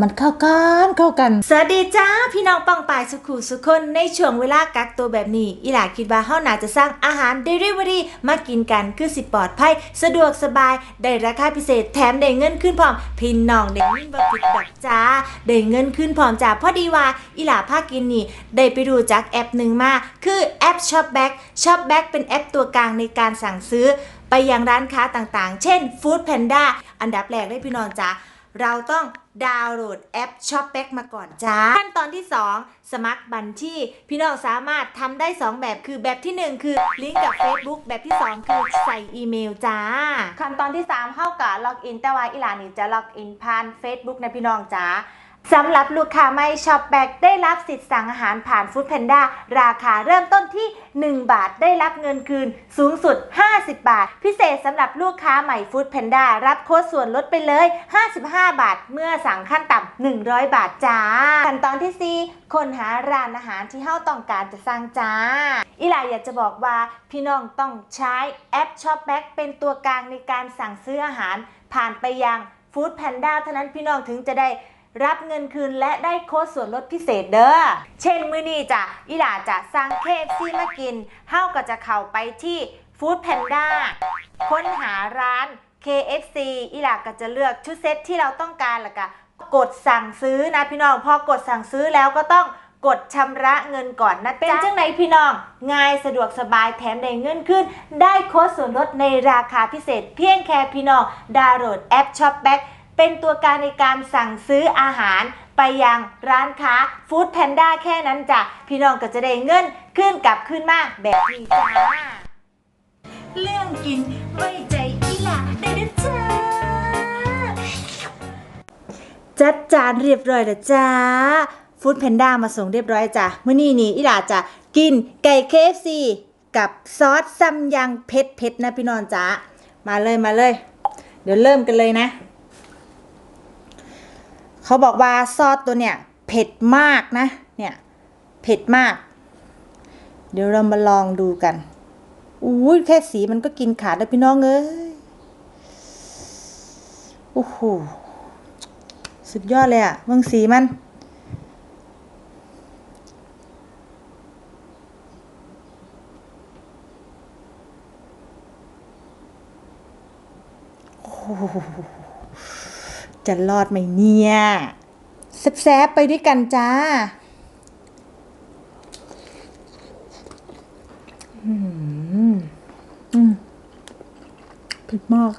มันเข้ากันเข้ากัน สวัสดีจ้าพี่น้องป้องปายสุขุสุคนในช่วงเวลากักตัวแบบนี้ อีหลาคิดว่าเฮาน่าจะสร้างอาหารเดลิเวอรี่มากินกันคือสิปลอดภัยสะดวกสบายได้ราคาพิเศษแถมได้เงินขึ้นพร้อมพี่น้องได้ยินบ่ผิดดอกจ้าได้เงินขึ้นพร้อมจ้าพอดีว่าอีหลาพากินนี่ได้ไปดูจากแอปหนึ่งมาคือแอป Shopback Shopback เป็นแอปตัวกลางในการสั่งซื้อ ไปยังร้านค้าต่างๆ เช่น Food Panda อันดับแรกได้พี่น้องจ้า เราต้องดาวน์โหลดแอป h o p แบ็มาก่อนจ้า ขั้นตอนที่ 2 สมัครบัญชี พี่น้องสามารถทำได้ 2 แบบคือแบบที่ 1 คือลิงก์กับ Facebook แบบที่ 2 คือใส่อีเมลจ้า ขั้นตอนที่ 3 เข้ากับล็อกอินแต่ว่าอีหลานี่จะล็อกอินผ่าน Facebook นะพี่น้องจ้า สำหรับลูกค้าไม่ช็อปแบกได้รับสิทธิ์สั่งอาหารผ่านฟู้ดแพนด้าราคาเริ่มต้นที่ 1 บาทได้รับเงินคืนสูงสุด 50 บาท พิเศษสำหรับลูกค้าใหม่ฟู้ดแพนด้ารับโค้ดส่วนลดไปเลย 55 บาท เมื่อสั่งขั้นต่ำ100 บาทจ้า ขั้นตอนที่ 4 คนหาร้านอาหารที่เฮาต้องการจะสั่งจ้า อีหลายอยากจะบอกว่าพี่น้องต้องใช้แอปช็อปแบกเป็นตัวกลางในการสั่งซื้ออาหารผ่านไปยังฟู้ดแพนด้าเท่านั้นพี่น้องถึงจะได้ รับเงินคืนและได้โค้ดส่วนลดพิเศษเด้อ เช่นมื้อนี้จ้ะอีหลาจะสั่งเคฟซีมากินเฮาก็จะเข้าไปที่ Food Panda ค้นหาร้าน KFC อีหลาก็จะเลือกชุดเซ็ตที่เราต้องการแล้วก็กดสั่งซื้อนะพี่น้องพอกดสั่งซื้อแล้วก็ต้องกดชำระเงินก่อนนะเป็นจังไหนพี่น้อง ง่ายสะดวกสบายแถมได้เงินขึ้น ได้โค้ดส่วนลดในราคาพิเศษ เพียงแค่พี่น้องดาวน์โหลดแอป Shopback เป็นตัวการในการสั่งซื้ออาหารไปยังร้านค้าฟู้ดแพนด้าแค่นั้นจ้ะ พี่น้องก็จะได้เงินขึ้นกลับขึ้นมาแบบนี้จ้าเรื่องกินไว้ใจอีหลาได้นะจ้าจัดจานเรียบร้อยแล้วจ้าฟู้ดแพนด้ามาส่งเรียบร้อยจ้ะเมื่อนี้นี่อีหลาจะกินไก่เคฟซีกับซอสซัมยังเผ็ดเผ็ดๆนะพี่น้องจ้ามาเลยมาเลย เดี๋ยวเริ่มกันเลยนะ เขาบอกว่าซอสตัวเนี่ยเผ็ดมากนะ เนี่ยเผ็ดมาก เดี๋ยวเรามาลองดูกันอุ้ยแค่สีมันก็กินขาดแล้วพี่น้องเอ้ยโอ้โหสุดยอดเลยอะมึงสีมัน โอ้โห จะรอดไหมเนี่ยแซบๆไปด้วยกันจ้าอืมอืมผ็ดมาก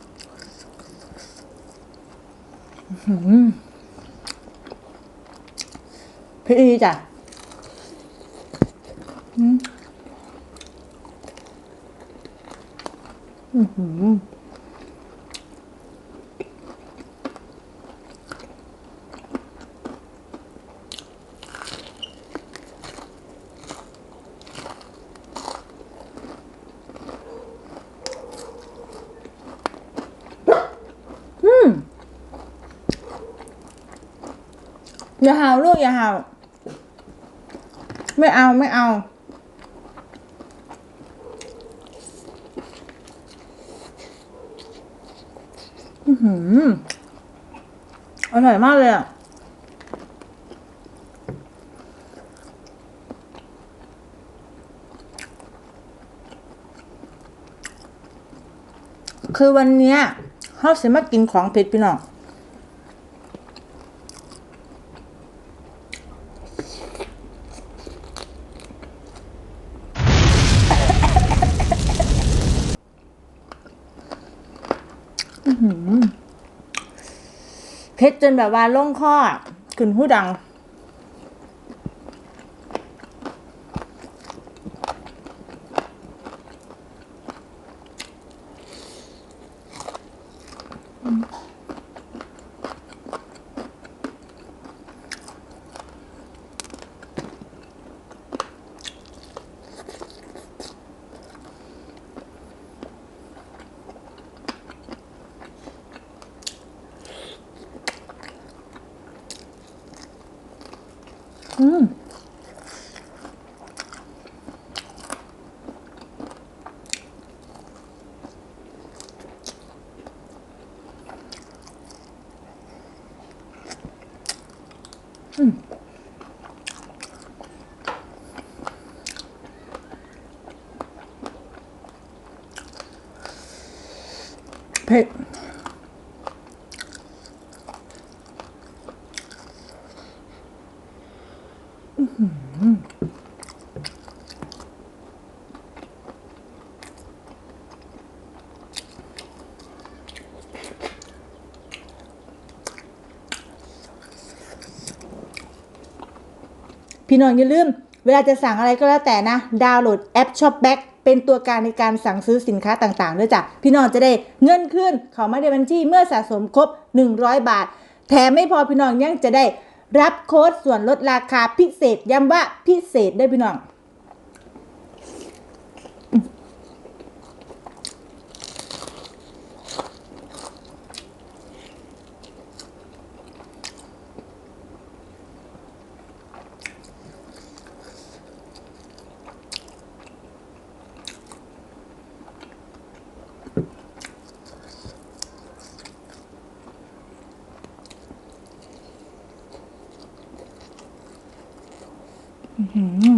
อื้อหือเผ็ดอีจ้ะอืมอือ อย่าเห่าลูกอย่าเห่า ไม่เอาไม่เอา อือหืออร่อยมากเลยอะคือวันเนี้ยเขาสิมากินของเผ็ดพี่น้อง เผ็ดจนแบบว่าล่งข้อขึ้นหูดัง อืมเพี่น้องอย่าลืมเวลาจะสั่งอะไรก็แล้วแต่นะ ดาวน์โหลดแอปช็อปแบ็กเป็นตัวการในการสั่งซื้อสินค้าต่างๆด้วยจ้ะพี่น้องจะได้เงินขึ้นเขาไม่ได้บัญชีเมื่อสะสมครบ 100 บาท แถมไม่พอพี่น้องยังจะได้รับโค้ดส่วนลดราคาพิเศษย้ำว่าพิเศษได้พี่น้อง อ่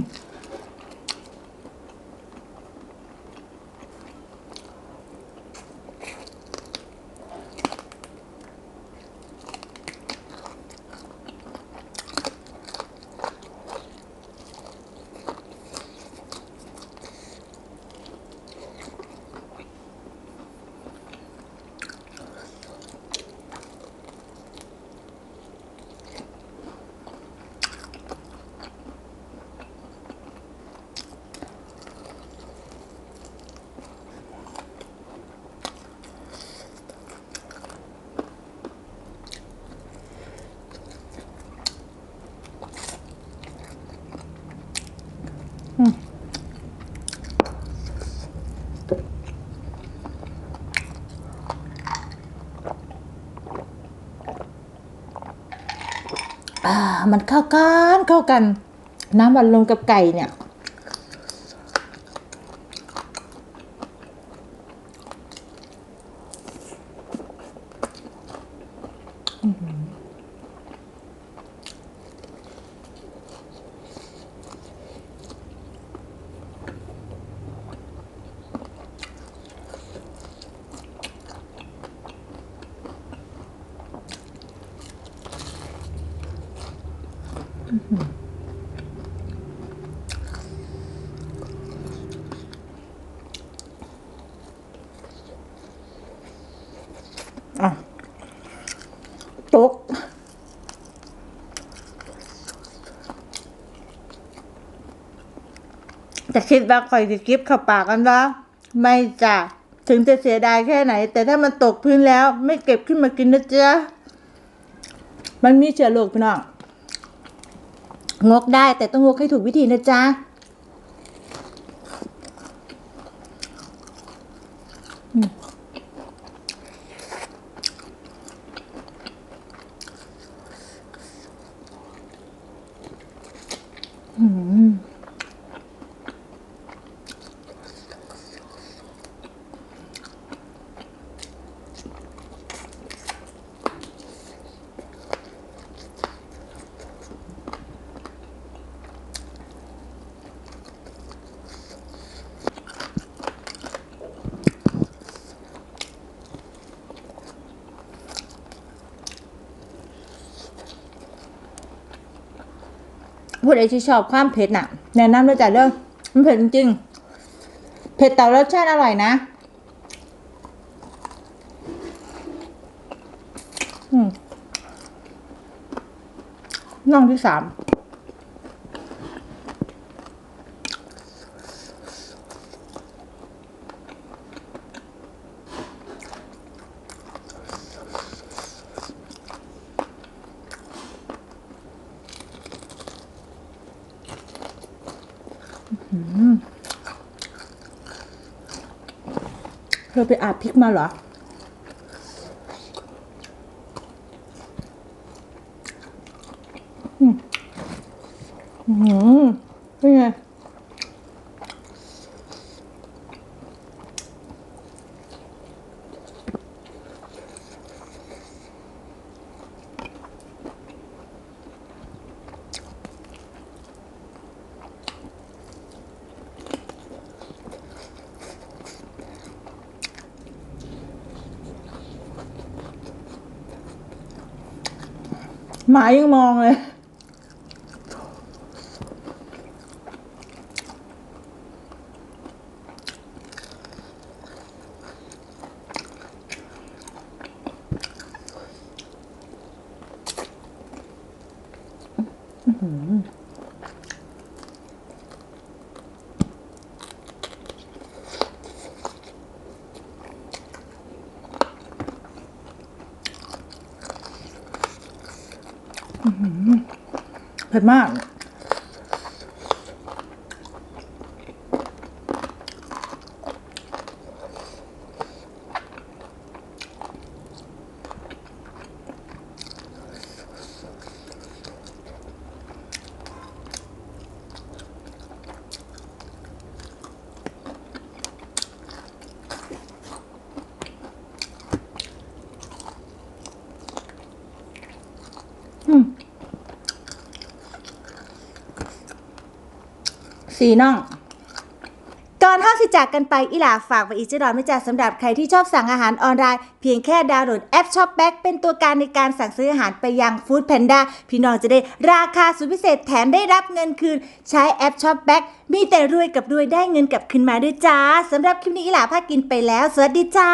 มันเข้ากันเข้ากัน น้ำมันลมกับไก่เนี่ย ตกจะคิดว่าคอยจะกิฟเข้าปากกันวะไม่จ้ะถึงจะเสียดายแค่ไหน แต่ถ้ามันตกพื้นแล้ว ไม่เก็บขึ้นมากินนะจ๊ะมันมีเชื้อโรคพี่น้อง งกได้แต่ต้องงกให้ถูกวิธีนะจ๊ะ ผู้ใดที่ชอบความเผ็ดน่ะ แนะนำเลยจ้ะเด้อมันเผ็ดจริงเผ็ดแต่รสชาติอร่อยนะ อืมน่องที่สาม เธอไปอาบพริกมาเหรอ อืมอืมเป็นไง อ หมายั เลยเผ็ดมาก สีน่องก่อนห้าสิจากกันไปอีหลาฝากไว้อีกจะดอนไม่จ่าสำหรับใครที่ชอบสั่งอาหารออนไลน์ เพียงแค่ดาวน์โหลดแอปช็อปแบ็กเป็นตัวการในการสั่งซื้ออาหารไปยังฟู้ดแพนด้าพี่น้องจะได้ราคาสุดพิเศษแถมได้รับเงินคืน ใช้แอปช็อปแบ็กมีแต่รวยกับรวยได้เงินกลับคืนมาด้วยจ้าสำหรับคลิปนี้อีหลาพากินไปแล้ว สวัสดีจ้า